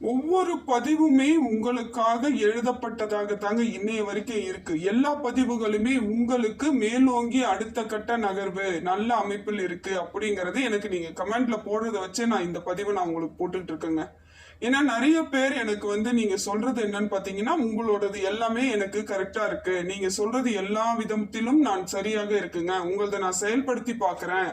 ஒவ்வொரு பதிவுமே உங்களுக்காக எழுதப்பட்டதாக தாங்க இன்னைய வரைக்கும் இருக்கு. எல்லா பதிவுகளுமே உங்களுக்கு மேலோங்கி அடுத்த கட்ட நகர்வு நல்ல அமைப்பில் இருக்கு அப்படிங்கறது எனக்கு நீங்க கமெண்ட்ல போடுறத வச்சு நான் இந்த பதிவை நான் உங்களுக்கு போட்டுட்டு இருக்கேங்க. ஏன்னா நிறைய பேர் எனக்கு வந்து நீங்க சொல்றது என்னன்னு பாத்தீங்கன்னா உங்களோடது எல்லாமே எனக்கு கரெக்டா இருக்கு. நீங்க சொல்றது எல்லா விதத்திலும் நான் சரியாக இருக்குங்க. உங்களத நான் செயல்படுத்தி பாக்குறேன்.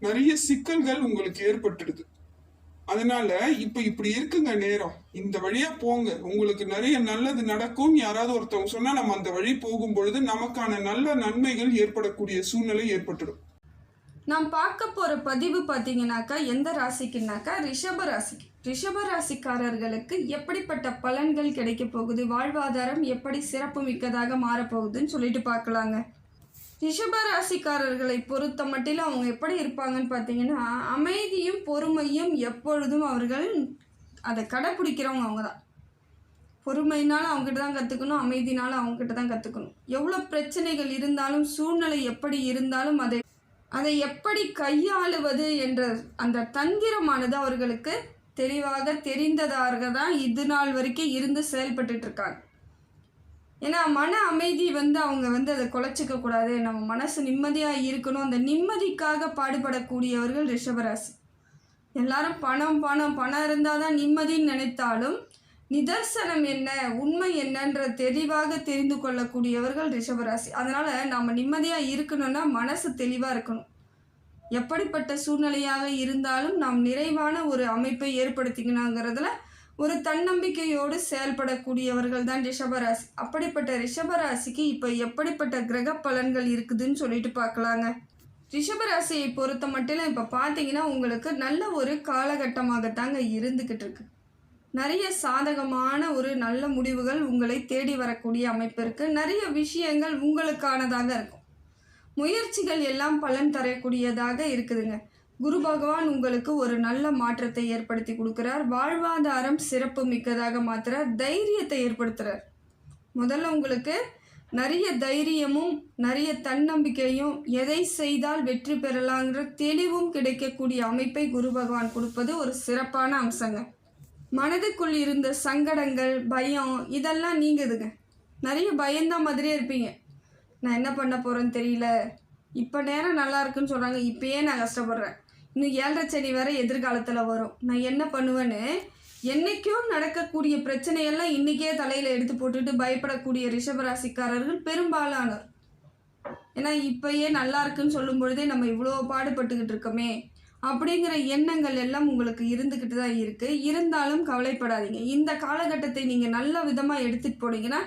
நிறைய சிக்கல்கள் உங்களுக்கு ஏற்பட்டுடுது. அதனால இப்ப இப்படி இருக்குங்க நேரம். இந்த வழியா போங்க. உங்களுக்கு நிறைய நல்லது நடக்கும் யாராவது ஒருத்தவங்க சொன்னா நம்ம அந்த வழி போகும் பொழுது நமக்கான நல்ல நன்மைகள் ஏற்படக்கூடிய சூழ்நிலை ஏற்பட்டுடும். நாம் பார்க்க போகிற பதிவு பார்த்தீங்கன்னாக்கா எந்த ராசிக்குனாக்கா ரிஷப ராசிக்கு ரிஷப ராசிக்காரர்களுக்கு எப்படிப்பட்ட பலன்கள் கிடைக்க போகுது? வாழ்வாதாரம் எப்படி சிறப்பு மிக்கதாக மாறப்போகுதுன்னு சொல்லிட்டு பார்க்கலாங்க. ரிஷபராசிக்காரர்களை பொறுத்த மட்டிலும் அவங்க எப்படி இருப்பாங்கன்னு பார்த்தீங்கன்னா அமைதியும் பொறுமையும் எப்பொழுதும் அவர்கள் அதை கடைப்பிடிக்கிறவங்க அவங்க தான். பொறுமைனால அவங்ககிட்ட தான் கற்றுக்கணும் அமைதினால அவங்ககிட்ட தான் கற்றுக்கணும் எவ்வளோ பிரச்சனைகள் இருந்தாலும் சூழ்நிலை எப்படி இருந்தாலும் அதை அதை எப்படி கையாளுவது என்ற அந்த தந்திரமானது அவர்களுக்கு தெளிவாக தெரிந்ததாக தான் இது நாள் வரைக்கும் இருந்து செயல்பட்டுட்டு இருக்காங்க. ஏன்னா மன அமைதி வந்து அவங்க வந்து அதை குலைச்சிக்க கூடாது. நம்ம மனசு நிம்மதியாக இருக்கணும். அந்த நிம்மதிக்காக பாடுபடக்கூடியவர்கள் ரிஷபராசி. எல்லாரும் பணம் பணம் பணம் இருந்தால் தான் நிம்மதின்னு நினைத்தாலும் நிதர்சனம் என்ன உண்மை என்னன்ற தெளிவாக தெரிந்து கொள்ளக்கூடியவர்கள் ரிஷபராசி. அதனால் நாம் நிம்மதியாக இருக்கணும்னா மனசு தெளிவாக இருக்கணும். எப்படிப்பட்ட சூழ்நிலையாக இருந்தாலும் நாம் நிறைவான ஒரு அமைப்பை ஏற்படுத்திக்கணுங்கிறதுல ஒரு தன்னம்பிக்கையோடு செயல்படக்கூடியவர்கள் தான் ரிஷபராசி. அப்படிப்பட்ட ரிஷபராசிக்கு இப்போ எப்படிப்பட்ட கிரக பலன்கள் இருக்குதுன்னு சொல்லிட்டு பார்க்கலாங்க ரிஷபராசியை பொறுத்த மட்டும் இப்போ பார்த்தீங்கன்னா உங்களுக்கு நல்ல ஒரு காலகட்டமாகத்தாங்க இருந்துக்கிட்டு இருக்கு. நிறைய சாதகமான ஒரு நல்ல முடிவுகள் உங்களை தேடி வரக்கூடிய அமைப்பு இருக்குது நிறைய விஷயங்கள் உங்களுக்கானதாக இருக்கும். முயற்சிகள் எல்லாம் பலன் தரக்கூடியதாக இருக்குதுங்க. குரு பகவான் உங்களுக்கு ஒரு நல்ல மாற்றத்தை ஏற்படுத்தி கொடுக்குறார். வாழ்வாதாரம் சிறப்பு மிக்கதாக மாற்றுறார் தைரியத்தை ஏற்படுத்துறார். முதல்ல உங்களுக்கு நிறைய தைரியமும் நிறைய தன்னம்பிக்கையும் எதை செய்தால் வெற்றி பெறலாங்கிற தெளிவும் கிடைக்கக்கூடிய அமைப்பை குரு பகவான் கொடுப்பது ஒரு சிறப்பான அம்சங்க. மனதுக்குள் இருந்த சங்கடங்கள் பயம் இதெல்லாம் நீங்குதுங்க. நிறைய பயந்த மாதிரியே இருப்பீங்க. நான் என்ன பண்ண போகிறேன்னு தெரியல. இப்போ நேரம் நல்லா இருக்குன்னு சொல்கிறாங்க இப்பயே நான் கஷ்டப்படுறேன். இன்னும் ஏழரை சனி வேற எதிர்காலத்தில் வரும். நான் என்ன பண்ணுவேன்னு என்னைக்கும் நடக்கக்கூடிய பிரச்சனையெல்லாம் இன்றைக்கே தலையில் எடுத்து போட்டுட்டு பயப்படக்கூடிய ரிஷபராசிக்காரர்கள் பெரும்பாலானோர். ஏன்னா இப்பயே நல்லா இருக்குன்னு சொல்லும் பொழுதே நம்ம இவ்வளோ பாடுபட்டுக்கிட்டு இருக்கோமே அப்படிங்கிற எண்ணங்கள் எல்லாம் உங்களுக்கு இருந்துக்கிட்டு தான் இருக்குது இருந்தாலும் கவலைப்படாதீங்க. இந்த காலகட்டத்தை நீங்கள் நல்ல விதமாக எடுத்துகிட்டு போனீங்கன்னா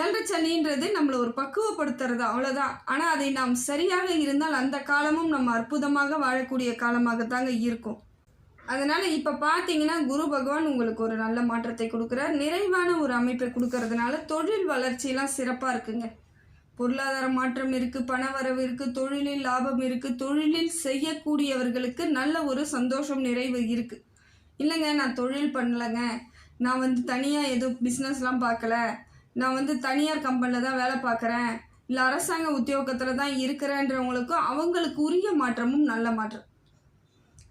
ஏழரை சனின்றது நம்மளை ஒரு பக்குவப்படுத்துறது அவ்வளோதான் ஆனால் அதை நாம் சரியாக இருந்தால் அந்த காலமும் நம்ம அற்புதமாக வாழக்கூடிய காலமாக தாங்க இருக்கும். அதனால் இப்போ பார்த்தீங்கன்னா குரு பகவான் உங்களுக்கு ஒரு நல்ல மாற்றத்தை கொடுக்குறார். நிறைவான ஒரு அமைப்பை கொடுக்கறதுனால தொழில் வளர்ச்சியெலாம் சிறப்பாக இருக்குங்க. பொருளாதார மாற்றம் இருக்குது பணவரவு இருக்குது தொழிலில் லாபம் இருக்குது தொழிலில் செய்யக்கூடியவர்களுக்கு நல்ல ஒரு சந்தோஷம் நிறைவு இருக்குது இல்லைங்க நான் தொழில் பண்ணலைங்க. நான் வந்து தனியாக எதுவும் பிஸ்னஸ்லாம் பார்க்கல. நான் வந்து தனியார் கம்பெனியில் தான் வேலை பார்க்குறேன். இல்லை அரசாங்க உத்தியோகத்தில் தான் இருக்கிறேன்றவங்களுக்கும் அவங்களுக்கு உரிய மாற்றமும் நல்ல மாற்றம்.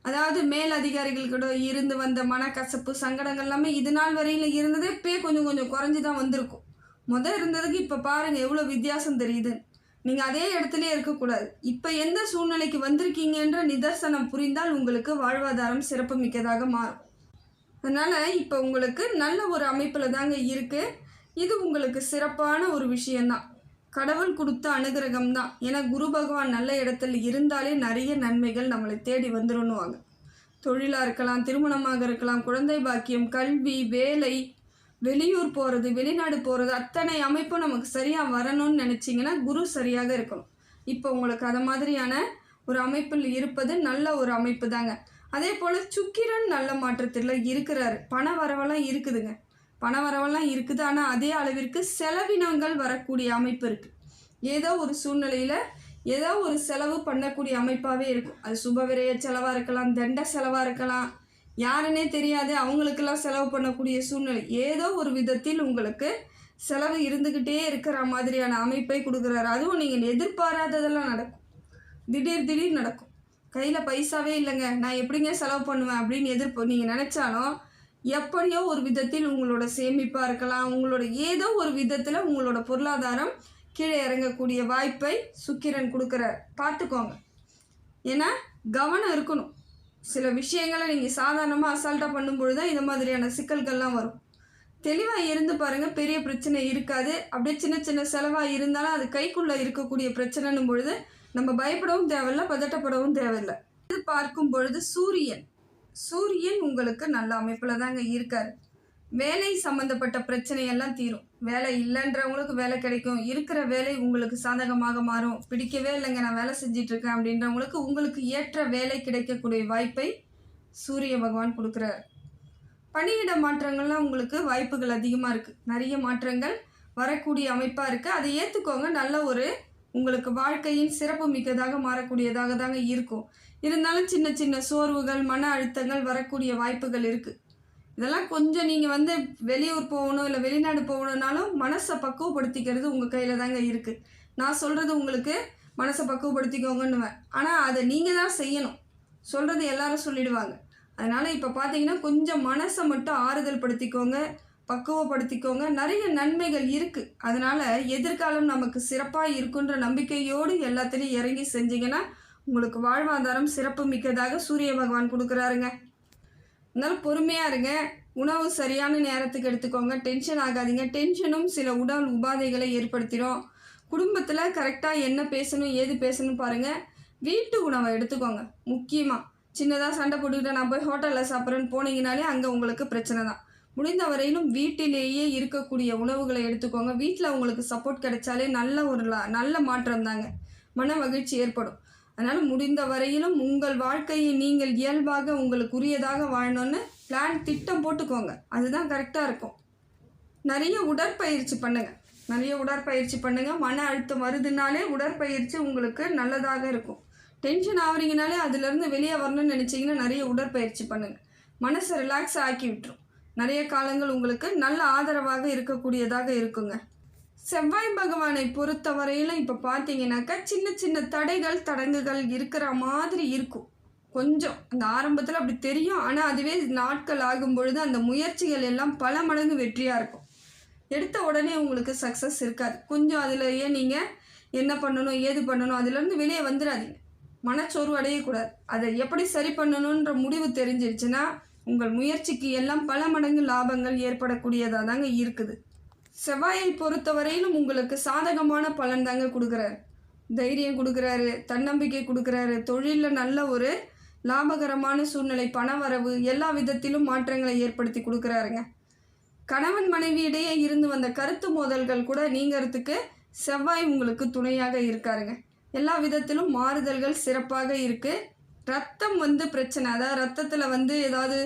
அதாவது மேல் அதிகாரிகள் கூட இருந்து வந்த மனக்கசப்பு சங்கடங்கள் எல்லாமே இது நாள் வரையில் இருந்ததே இப்போ கொஞ்சம் கொஞ்சம் குறைஞ்சி தான் வந்திருக்கும். முத இருந்ததுக்கு இப்போ பாருங்கள் எவ்வளோ வித்தியாசம் தெரியுது. நீங்கள் அதே இடத்துலயே இருக்கக்கூடாது. இப்போ எந்த சூழ்நிலைக்கு வந்திருக்கீங்கன்ற நிதர்சனம் புரிந்தால் உங்களுக்கு வாழ்வாதாரம் சிறப்பு மிக்கதாக மாறும். அதனால் இப்போ உங்களுக்கு நல்ல ஒரு அமைப்பில் தாங்க இருக்குது இது உங்களுக்கு சிறப்பான ஒரு விஷயந்தான் கடவுள் கொடுத்த அனுகிரகம் தான் ஏன்னா குரு பகவான் நல்ல இடத்துல இருந்தாலே நிறைய நன்மைகள் நம்மளை தேடி வந்துருன்னுவாங்க. தொழிலாக இருக்கலாம் திருமணமாக இருக்கலாம் குழந்தை பாக்கியம் கல்வி வேலை வெளியூர் போகிறது வெளிநாடு போகிறது அத்தனை அமைப்பும் நமக்கு சரியாக வரணும்னு நினச்சிங்கன்னா குரு சரியாக இருக்கணும். இப்போ உங்களுக்கு அது மாதிரியான ஒரு அமைப்பில் இருப்பது நல்ல ஒரு அமைப்பு தாங்க அதே போல் சுக்கிரன் நல்ல மாற்றத்தில் இருக்கிறாரு. பண வரவெல்லாம் இருக்குதுங்க. பண வரவெல்லாம் இருக்குது. ஆனால் அதே அளவிற்கு செலவினங்கள் வரக்கூடிய அமைப்பு இருக்குது ஏதோ ஒரு சூழ்நிலையில் ஏதோ ஒரு செலவு பண்ணக்கூடிய அமைப்பாகவே இருக்கும். அது சுபவிரைய செலவாக இருக்கலாம் தண்ட செலவாக இருக்கலாம். யாருன்னே தெரியாது. அவங்களுக்கெல்லாம் செலவு பண்ணக்கூடிய சூழ்நிலை. ஏதோ ஒரு விதத்தில் உங்களுக்கு செலவு இருந்துக்கிட்டே இருக்கிற மாதிரியான அமைப்பை கொடுக்குறாரு. அதுவும் நீங்கள் எதிர்பாராததெல்லாம் நடக்கும். திடீர் திடீர் நடக்கும். கையில் பைசாவே இல்லைங்க. நான் எப்படிங்க செலவு பண்ணுவேன் அப்படின்னு எதிர்ப்பு நீங்கள் நினச்சாலும் எப்படியோ ஒரு விதத்தில் உங்களோட சேமிப்பாக இருக்கலாம். உங்களோட ஏதோ ஒரு விதத்தில் உங்களோட பொருளாதாரம் கீழே இறங்கக்கூடிய வாய்ப்பை சுக்கிரன் கொடுக்குறார் பார்த்துக்கோங்க. ஏன்னா கவனம் இருக்கணும். சில விஷயங்களை நீங்கள் சாதாரணமாக அசால்ட்டாக பண்ணும்பொழுது தான் இந்த மாதிரியான சிக்கல்கள்லாம் வரும். தெளிவாக இருந்து பாருங்கள் பெரிய பிரச்சனை இருக்காது. அப்படியே சின்ன சின்ன செலவாக இருந்தாலும் அது கைக்குள்ளே இருக்கக்கூடிய பிரச்சனைன்னும் பொழுது நம்ம பயப்படவும் தேவையில்ல பதட்டப்படவும் தேவையில்லை. இது பார்க்கும் பொழுது சூரியன். சூரியன் உங்களுக்கு நல்ல அமைப்பில் தாங்க இருக்கார். வேலை சம்மந்தப்பட்ட பிரச்சனையெல்லாம் தீரும். வேலை இல்லைன்றவங்களுக்கு வேலை கிடைக்கும். இருக்கிற வேலை உங்களுக்கு சாதகமாக மாறும். பிடிக்கவே இல்லைங்க நான் வேலை செஞ்சிட்ருக்கேன் அப்படின்றவங்களுக்கு உங்களுக்கு ஏற்ற வேலை கிடைக்கக்கூடிய வாய்ப்பை சூரிய பகவான் கொடுக்குறார். பணியிட மாற்றங்கள்லாம் உங்களுக்கு வாய்ப்புகள் அதிகமாக இருக்குது நிறைய மாற்றங்கள் வரக்கூடிய அமைப்பாக இருக்குது அதை ஏற்றுக்கோங்க நல்ல ஒரு உங்களுக்கு வாழ்க்கையின் சிறப்பு மிக்கதாக மாறக்கூடியதாக தாங்க இருக்கும். இருந்தாலும் சின்ன சின்ன சோர்வுகள் மன அழுத்தங்கள் வரக்கூடிய வாய்ப்புகள் இருக்குது இதெல்லாம் கொஞ்சம் நீங்கள் வந்து வெளியூர் போகணும் இல்லை வெளிநாடு போகணுன்னாலும் மனசை பக்குவப்படுத்திக்கிறது உங்கள் கையில் தாங்க இருக்குது நான் சொல்கிறது உங்களுக்கு மனசை பக்குவப்படுத்திக்கோங்கன்னுவேன். ஆனால் அதை நீங்கள் தான் செய்யணும். சொல்கிறது எல்லாரும் சொல்லிடுவாங்க. அதனால் இப்போ பார்த்தீங்கன்னா கொஞ்சம் மனசை மட்டும் ஆறுதல் படுத்திக்கோங்க பக்குவப்படுத்திக்கோங்க. நிறைய நன்மைகள் இருக்குது அதனால் எதிர்காலம் நமக்கு சிறப்பாக இருக்குன்ற நம்பிக்கையோடு எல்லாத்துலேயும் இறங்கி செஞ்சீங்கன்னா உங்களுக்கு வாழ்வாதாரம் சிறப்பு மிக்கதாக சூரிய பகவான் கொடுக்குறாருங்க. இருந்தாலும் பொறுமையாக இருங்க. உணவு சரியான நேரத்துக்கு எடுத்துக்கோங்க. டென்ஷன் ஆகாதீங்க. டென்ஷனும் சில உடல் உபாதைகளை ஏற்படுத்திடும். குடும்பத்தில் கரெக்டாக என்ன பேசணும் ஏது பேசணும் பாருங்கள் வீட்டு உணவை எடுத்துக்கோங்க. முக்கியமாக சின்னதாக சண்டை போட்டுக்கிட்டு நான் போய் ஹோட்டலில் சாப்பிட்றேன்னு போனீங்கனாலே அங்கே உங்களுக்கு பிரச்சனை தான். முடிந்த வரையிலும் வீட்டிலேயே இருக்கக்கூடிய உணவுகளை எடுத்துக்கோங்க. வீட்டில் உங்களுக்கு சப்போர்ட் கிடைச்சாலே நல்ல ஒரு லா- நல்ல மாற்றம் தாங்க மன மகிழ்ச்சி ஏற்படும். அதனால் முடிந்த வரையிலும் உங்கள் வாழ்க்கையை நீங்கள் இயல்பாக உங்களுக்கு உரியதாக வாழணும்னு பிளான் திட்டம் போட்டுக்கோங்க. அதுதான் கரெக்டாக இருக்கும். நிறைய உடற்பயிற்சி பண்ணுங்கள் நிறைய உடற்பயிற்சி பண்ணுங்கள் மன அழுத்தம் வருதுனாலே உடற்பயிற்சி உங்களுக்கு நல்லதாக இருக்கும். டென்ஷன் ஆகுறீங்கனாலே அதுலேருந்து வெளியே வரணும்னு நினச்சிங்கன்னா நிறைய உடற்பயிற்சி பண்ணுங்கள் மனசை ரிலாக்ஸ் ஆக்கி விட்டுரும். நிறைய காலங்கள் உங்களுக்கு நல்ல ஆதரவாக இருக்கக்கூடியதாக இருக்குங்க. செவ்வாய் பகவானை பொறுத்த வரையிலும் இப்போ பார்த்தீங்கன்னாக்கா சின்ன சின்ன தடைகள் தடங்குகள் இருக்கிற மாதிரி இருக்கும். கொஞ்சம் அந்த ஆரம்பத்தில் அப்படி தெரியும். ஆனால் அதுவே நாட்கள் ஆகும் பொழுது அந்த முயற்சிகள் எல்லாம் பல மடங்கு வெற்றியாக இருக்கும். எடுத்த உடனே உங்களுக்கு சக்ஸஸ் இருக்காது. கொஞ்சம் அதிலேயே நீங்கள் என்ன பண்ணணும் ஏது பண்ணணும் அதுலேருந்து வெளியே வந்துடாதீங்க. மனச்சோர்வு அடையக்கூடாது. அதை எப்படி சரி பண்ணணுன்ற முடிவு தெரிஞ்சிருச்சுன்னா உங்கள் முயற்சிக்கு எல்லாம் பல மடங்கு லாபங்கள் ஏற்படக்கூடியதாக தாங்க இருக்குது. செவ்வாயை பொறுத்தவரையிலும் உங்களுக்கு சாதகமான பலன் தாங்க கொடுக்குறாரு. தைரியம் கொடுக்குறாரு தன்னம்பிக்கை கொடுக்குறாரு. தொழிலில் நல்ல ஒரு லாபகரமான சூழ்நிலை பணவரவு எல்லா விதத்திலும் மாற்றங்களை ஏற்படுத்தி கொடுக்குறாருங்க. கணவன் மனைவி இடையே இருந்து வந்த கருத்து மோதல்கள் கூட நீங்கிறதுக்கு செவ்வாய் உங்களுக்கு துணையாக இருக்காருங்க. எல்லா விதத்திலும் மாறுதல்கள் சிறப்பாக இருக்குது ரத்தம் வந்து பிரச்சனை அதாவது ரத்தத்தில் வந்து ஏதாவது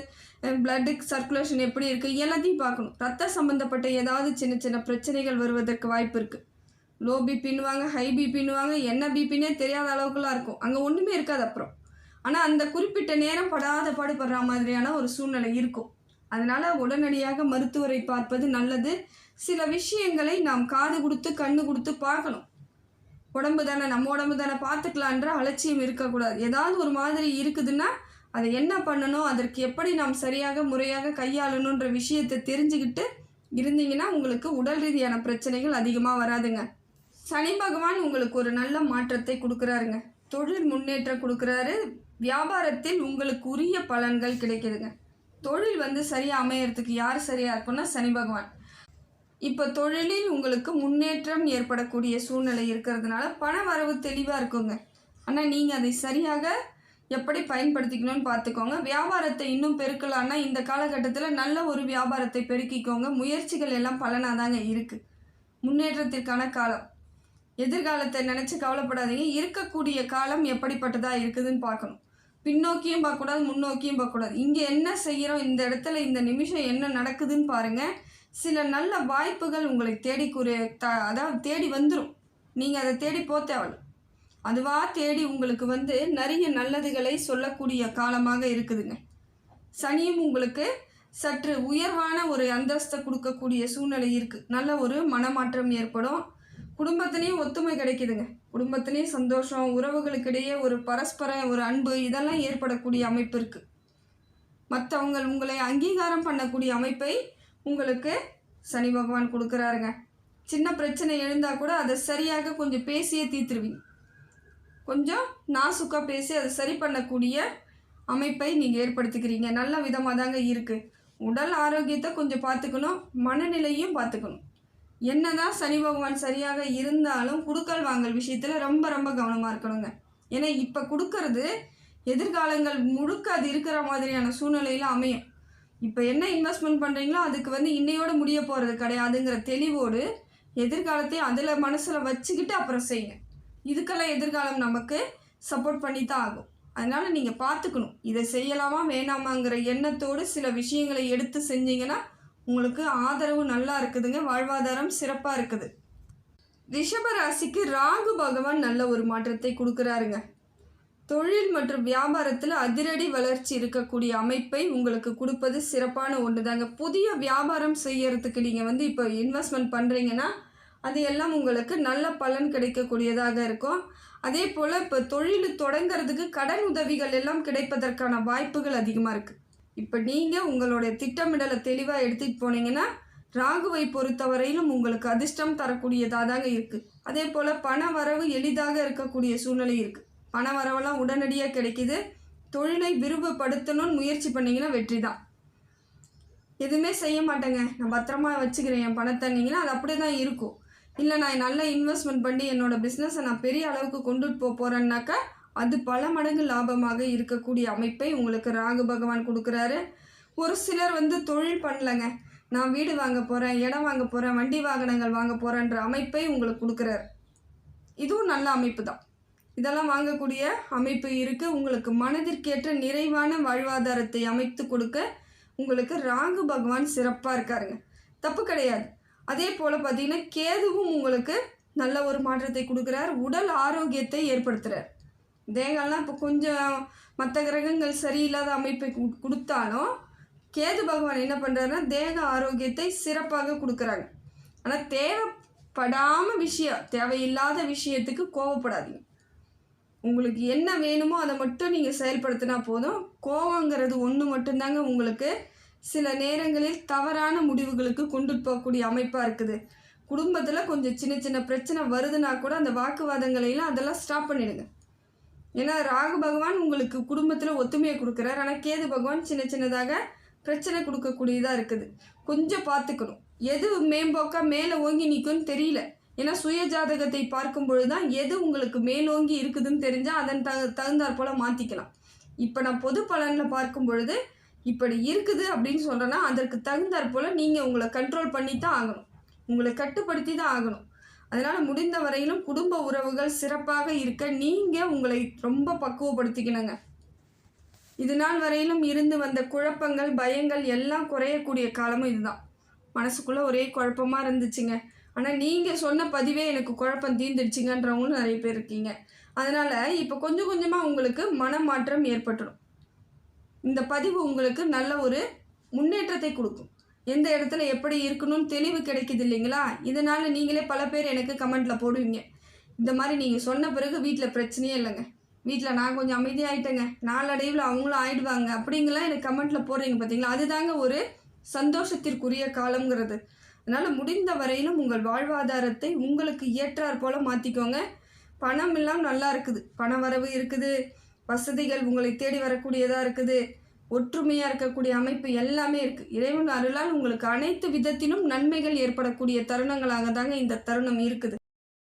பிளட்டு சர்க்குலேஷன் எப்படி இருக்குது எல்லாத்தையும் பார்க்கணும். ரத்த சம்மந்தப்பட்ட ஏதாவது சின்ன சின்ன பிரச்சனைகள் வருவதற்கு வாய்ப்பு இருக்குது லோ பிபின்னுவாங்க ஹை பிபின்னுவாங்க என்ன பிபின்னே தெரியாத அளவுக்குலாம் இருக்கும். அங்கே ஒன்றுமே இருக்காது அப்புறம். ஆனால் அந்த குறிப்பிட்ட நேரம் படாத பாடுபடுற மாதிரியான ஒரு சூழ்நிலை இருக்கும். அதனால் உடனடியாக மருத்துவரை பார்ப்பது நல்லது. சில விஷயங்களை நாம் காது கொடுத்து கண்ணு கொடுத்து பார்க்கணும். உடம்பு தானே நம்ம உடம்பு தானே பார்த்துக்கலான்ற அலட்சியம் இருக்கக்கூடாது. ஏதாவது ஒரு மாதிரி இருக்குதுன்னா அதை என்ன பண்ணணும்? அதற்கு எப்படி நாம் சரியாக முறையாக கையாளணுன்ற விஷயத்தை தெரிஞ்சுக்கிட்டு இருந்தீங்கன்னா உங்களுக்கு உடல் ரீதியான பிரச்சனைகள் அதிகமாக வராதுங்க. சனி பகவான் உங்களுக்கு ஒரு நல்ல மாற்றத்தை கொடுக்குறாருங்க. தொழில் முன்னேற்றம் கொடுக்குறாரு. வியாபாரத்தில் உங்களுக்கு உரிய பலன்கள் கிடைக்குதுங்க. தொழில் வந்து சரியாக அமையறதுக்கு யார் சரியாக இருக்கும்னா சனி பகவான். இப்போ தொழிலில் உங்களுக்கு முன்னேற்றம் ஏற்படக்கூடிய சூழ்நிலை இருக்கிறதுனால பண வரவு தெளிவாக இருக்குங்க. ஆனால் நீங்கள் அதை சரியாக எப்படி பயன்படுத்திக்கணும்னு பார்த்துக்கோங்க. வியாபாரத்தை இன்னும் பெருக்கலான்னா இந்த காலகட்டத்தில் நல்ல ஒரு வியாபாரத்தை பெருக்கிக்கோங்க. முயற்சிகள் எல்லாம் பலனாக தாங்க இருக்குது முன்னேற்றத்திற்கான காலம். எதிர்காலத்தை நினச்சி கவலைப்படாதீங்க. இருக்கக்கூடிய காலம் எப்படிப்பட்டதாக இருக்குதுன்னு பார்க்கணும். பின்னோக்கியும் பார்க்கக்கூடாது முன்னோக்கியும் பார்க்கக்கூடாது. இங்கே என்ன செய்கிறோம் இந்த இடத்துல இந்த நிமிஷம் என்ன நடக்குதுன்னு பாருங்கள் சில நல்ல வாய்ப்புகள் உங்களை தேடி கூறு த அதாவது தேடி வந்துடும் நீங்கள் அதை தேடி போக அதுவா அதுவாக தேடி உங்களுக்கு வந்து நிறைய நல்லதுகளை சொல்லக்கூடிய காலமாக இருக்குதுங்க. சனியும் உங்களுக்கு சற்று உயர்வான ஒரு அந்தஸ்தை கொடுக்கக்கூடிய சூழ்நிலை இருக்குது நல்ல ஒரு மனமாற்றம் ஏற்படும். குடும்பத்திலையும் ஒத்துமை கிடைக்குதுங்க. குடும்பத்திலையும் சந்தோஷம் உறவுகளுக்கிடையே ஒரு பரஸ்பர ஒரு அன்பு இதெல்லாம் ஏற்படக்கூடிய அமைப்பு இருக்குது மற்றவங்க உங்களை அங்கீகாரம் பண்ணக்கூடிய அமைப்பை உங்களுக்கு சனி பகவான் கொடுக்குறாருங்க. சின்ன பிரச்சனை எழுந்தால் கூட அதை சரியாக கொஞ்சம் பேசியே தீர்த்துருவீங்க. கொஞ்சம் நாசுக்காக பேசி அதை சரி பண்ணக்கூடிய அமைப்பை நீங்கள் ஏற்படுத்திக்கிறீங்க. நல்ல விதமாக தாங்க இருக்குது உடல் ஆரோக்கியத்தை கொஞ்சம் பார்த்துக்கணும். மனநிலையும் பார்த்துக்கணும். என்னதான் சனி பகவான் சரியாக இருந்தாலும் குடுக்கல் வாங்கல் விஷயத்தில் ரொம்ப ரொம்ப கவனமாக இருக்கணுங்க. ஏன்னா இப்போ கொடுக்கறது எதிர்காலங்கள் முழுக்க அது இருக்கிற மாதிரியான சூழ்நிலையில் அமையும். இப்போ என்ன இன்வெஸ்ட்மெண்ட் பண்ணுறீங்களோ அதுக்கு வந்து இன்னையோட முடிய போகிறது கிடையாதுங்கிற தெளிவோடு எதிர்காலத்தையும் அதில் மனசில் வச்சுக்கிட்டு அப்புறம் செய்யுங்க. இதுக்கெல்லாம் எதிர்காலம் நமக்கு சப்போர்ட் பண்ணி தான் ஆகும். அதனால் நீங்கள் பார்த்துக்கணும். இதை செய்யலாமா வேணாமாங்கிற எண்ணத்தோடு சில விஷயங்களை எடுத்து செஞ்சீங்கன்னா உங்களுக்கு ஆதரவு நல்லா இருக்குதுங்க. வாழ்வாதாரம் சிறப்பாக இருக்குது. ரிஷப ராசிக்கு ராகு பகவான் நல்ல ஒரு மாற்றத்தை கொடுக்குறாருங்க. தொழில் மற்றும் வியாபாரத்தில் அதிரடி வளர்ச்சி இருக்கக்கூடிய அமைப்பை உங்களுக்கு கொடுப்பது சிறப்பான ஒன்று தாங்க புதிய வியாபாரம் செய்யறதுக்கு நீங்கள் வந்து இப்போ இன்வெஸ்ட்மெண்ட் பண்ணுறீங்கன்னா அது எல்லாம் உங்களுக்கு நல்ல பலன் கிடைக்கக்கூடியதாக இருக்கும். அதே போல் இப்போ தொழில் தொடங்கிறதுக்கு கடன் உதவிகள் எல்லாம் கிடைப்பதற்கான வாய்ப்புகள் அதிகமாக இருக்குது இப்போ நீங்கள் உங்களுடைய திட்டமிடலை தெளிவாக எடுத்துகிட்டு போனீங்கன்னா ராகுவை பொறுத்தவரையிலும் உங்களுக்கு அதிர்ஷ்டம் தரக்கூடியதாக தாங்க இருக்குது அதே போல் பண வரவு எளிதாக இருக்கக்கூடிய சூழ்நிலை இருக்குது பண வரவெல்லாம் உடனடியாக கிடைக்கிது. தொழிலை விரிவுபடுத்தணும்னு முயற்சி பண்ணிங்கன்னா வெற்றி தான். எதுவுமே செய்ய மாட்டேங்க. நான் பத்திரமா வச்சுக்கிறேன். என் பணத்தன்னீங்கன்னா அது அப்படியே தான் இருக்கும். இல்லை நான் நல்ல இன்வெஸ்ட்மெண்ட் பண்ணி என்னோட பிஸ்னஸை நான் பெரிய அளவுக்கு கொண்டுட்டு போக போகிறேன்னாக்கா அது பல மடங்கு லாபமாக இருக்கக்கூடிய அமைப்பை உங்களுக்கு ராகு பகவான் கொடுக்குறாரு. ஒரு சிலர் வந்து தொழில் பண்ணலங்க. நான் வீடு வாங்க போகிறேன் இடம் வாங்க போகிறேன் வண்டி வாகனங்கள் வாங்க போகிறேன்ற அமைப்பை உங்களுக்கு கொடுக்குறாரு. இதுவும் நல்ல அமைப்பு தான். இதெல்லாம் வாங்கக்கூடிய அமைப்பு இருக்குது உங்களுக்கு மனதிற்கேற்ற நிறைவான வாழ்வாதாரத்தை அமைத்து கொடுக்க உங்களுக்கு ராகு பகவான் சிறப்பாக இருக்காருங்க. தப்பு கிடையாது. அதே போல் பார்த்தீங்கன்னா கேதுவும் உங்களுக்கு நல்ல ஒரு மாற்றத்தை கொடுக்குறார். உடல் ஆரோக்கியத்தை ஏற்படுத்துகிறார் தேகம்லாம் இப்போ கொஞ்சம் மற்ற கிரகங்கள் சரியில்லாத அமைப்பை கு- கொடுத்தாலும் கேது பகவான் என்ன பண்ணுறாருன்னா தேக ஆரோக்கியத்தை சிறப்பாக கொடுக்குறாங்க. ஆனால் தேவைப்படாமல் விஷயம் தேவையில்லாத விஷயத்துக்கு கோவப்படாதீங்க. உங்களுக்கு என்ன வேணுமோ அதை மட்டும் நீங்கள் செயல்படுத்தினா போதும். கோவங்கிறது ஒன்று மட்டும்தாங்க உங்களுக்கு சில நேரங்களில் தவறான முடிவுகளுக்கு கொண்டு போகக்கூடிய அமைப்பாக இருக்குது. குடும்பத்தில் கொஞ்சம் சின்ன சின்ன பிரச்சனை வருதுன்னா கூட அந்த வாக்குவாதங்களையெல்லாம் அதெல்லாம் ஸ்டாப் பண்ணிடுங்க. ஏன்னா ராகு பகவான் உங்களுக்கு குடும்பத்தில் ஒத்துமையை கொடுக்குறாரு. ஆனால் கேது பகவான் சின்ன சின்னதாக பிரச்சனை கொடுக்கக்கூடியதாக இருக்குது. கொஞ்சம் பார்த்துக்கணும். எது மேம்போக்கா மேலே ஓங்கி நிற்கும்னு தெரியல. ஏன்னா சுய ஜாதகத்தை பார்க்கும் பொழுது தான் எது உங்களுக்கு மேலோங்கி இருக்குதுன்னு தெரிஞ்சால் அதன் தகு தகுந்தாற் போல் மாற்றிக்கலாம் இப்போ நான் பொது பலனில் பார்க்கும் பொழுது இப்படி இருக்குது அப்படின்னு சொல்கிறேன்னா அதற்கு தகுந்தாற் போல் நீங்கள் உங்களை கண்ட்ரோல் பண்ணி தான் ஆகணும். உங்களை கட்டுப்படுத்தி தான் ஆகணும். அதனால் முடிந்த வரையிலும் குடும்ப உறவுகள் சிறப்பாக இருக்க நீங்கள் உங்களை ரொம்ப பக்குவப்படுத்திக்கணுங்க. இது நாள் வரையிலும் இருந்து வந்த குழப்பங்கள் பயங்கள் எல்லாம் குறையக்கூடிய காலமும் இதுதான். மனசுக்குள்ளே ஒரே குழப்பமாக இருந்துச்சுங்க. ஆனால் நீங்கள் சொன்ன பதிவே எனக்கு குழப்பம் தீர்ந்துடுச்சிங்கன்றவங்களும் நிறைய பேர் இருக்கீங்க. அதனால் இப்போ கொஞ்சம் கொஞ்சமாக உங்களுக்கு மனமாற்றம் ஏற்பட்டுடும். இந்த பதிவு உங்களுக்கு நல்ல ஒரு முன்னேற்றத்தை கொடுக்கும். எந்த இடத்துல எப்படி இருக்கணும்னு தெளிவு கிடைக்குது இல்லைங்களா? இதனால் நீங்களே பல பேர் எனக்கு கமெண்ட்டில் போடுவீங்க. இந்த மாதிரி நீங்கள் சொன்ன பிறகு வீட்டில் பிரச்சனையே இல்லைங்க. வீட்டில் நான் கொஞ்சம் அமைதியாகிட்டேங்க நாளடைவில் அவங்களும் ஆயிடுவாங்க அப்படிங்கலாம் எனக்கு கமெண்ட்டில் போடுறீங்க பார்த்தீங்களா அதுதாங்க ஒரு சந்தோஷத்திற்குரிய காலங்கிறது அதனால் முடிந்த வரையிலும் உங்கள் வாழ்வாதாரத்தை உங்களுக்கு ஏற்றாற் போல் மாற்றிக்கோங்க பணம் எல்லாம் நல்லா இருக்குது. பண வரவு இருக்குது. வசதிகள் உங்களை தேடி வரக்கூடியதாக இருக்குது. ஒற்றுமையாக இருக்கக்கூடிய அமைப்பு எல்லாமே இருக்குது இறைவன் அருளால் உங்களுக்கு அனைத்து விதத்திலும் நன்மைகள் ஏற்படக்கூடிய தருணங்களாக தாங்க இந்த தருணம் இருக்குது.